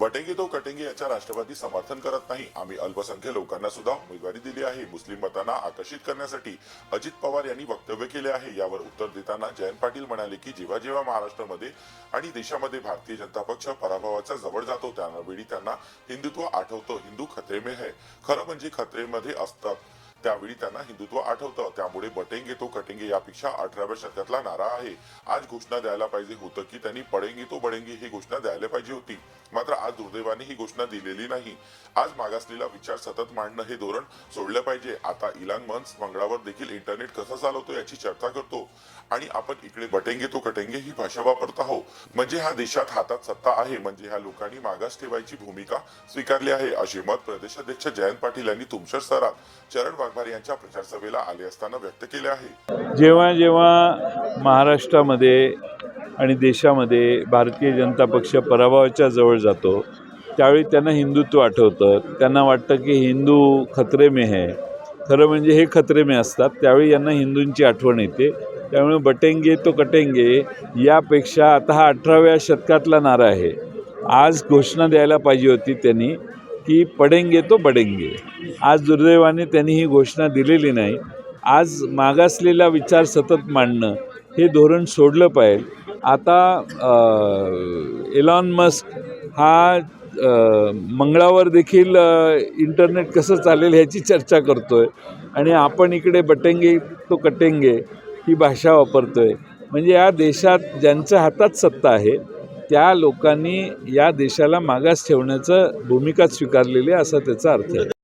बटेंगे तो कटेंगे याच्या राष्ट्रवादी समर्थन करत नाही. आम्ही अल्पसंख्य लोकांना सुद्धा उमेदवारी दिली आहे. मुस्लिम मतांना आकर्षित करण्यासाठी अजित पवार यांनी वक्तव्य केले आहे. यावर उत्तर देताना जयंत पाटील म्हणाले की जेव्हा जेव्हा महाराष्ट्रामध्ये आणि देशामध्ये भारतीय जनता पक्ष पराभवाच्या जवळ जातो त्यावेळी त्यांना हिंदुत्व आठवतं. हिंदू खतरे मे है. खरं म्हणजे खतरेमध्ये असतात. त्यावेळी त्यांना हिंदुत्व आठवतं. त्यामुळे बटेंगे तो कटेंगे यापेक्षा अठराव्या शतकातला नारा आहे. आज घोषणा द्यायला पाहिजे होतं की त्यांनी पडेंगे तो बडेंगे ही घोषणा द्यायला पाहिजे होती. मात्र आज दुर्दैवाने ही घोषणा दिलेली नाही. आज मागासलेला विचार सतत मांडणं हे धोरण सोडलं पाहिजे. आता इलान मन्स मंगळावर देखील इंटरनेट कसं चालवतो याची चर्चा करतो. आणि आपण इकडे बटेंगे तो कटेंगे ही भाषा वापरत आहोत. म्हणजे ह्या देशात हातात सत्ता आहे. म्हणजे ह्या लोकांनी मागास ठेवायची भूमिका स्वीकारली आहे. असे मत प्रदेशाध्यक्ष जयंत पाटील यांनी तुमच्या सरात. चरण वाघमारे यांच्या प्रचारसभेला आले असताना व्यक्त केले आहे. जेव्हा जेव्हा महाराष्ट्रामध्ये आणि देशामध्ये भारतीय जनता पक्ष पराभवाच्या जवळ जातो त्यावेळी त्यांना हिंदुत्व आठवतं. त्यांना वाटतं की हिंदू खतरे में है. खरं म्हणजे हे खतरे में असतात. त्यावेळी यांना हिंदूंची आठवण येते. त्यामुळे बटेंगे तो कटेंगे यापेक्षा आता हा अठराव्या शतकातला नारा आहे. आज घोषणा द्यायला पाहिजे होती त्यांनी. की पडेंगे तो बडेंगे आज दुर्दैवाने त्यांनी ही घोषणा दिलेली नाही. आज मागासलेला विचार सतत मांडणं हे धोरण सोडलं पाहिजे. आता एलॉन मस्क हा मंगळावर देखील इंटरनेट कसं चालेल ह्याची चर्चा करतो आहे आणि आपण इकडे बटेंगे तो कटेंगे ही भाषा वापरतो आहे म्हणजे या देशात ज्यांच्या हातात सत्ता आहे त्या लोकांनी या देशाला मागास ठेवण्याचं भूमिका स्वीकारलेली आहे असा त्याचा अर्थ आहे.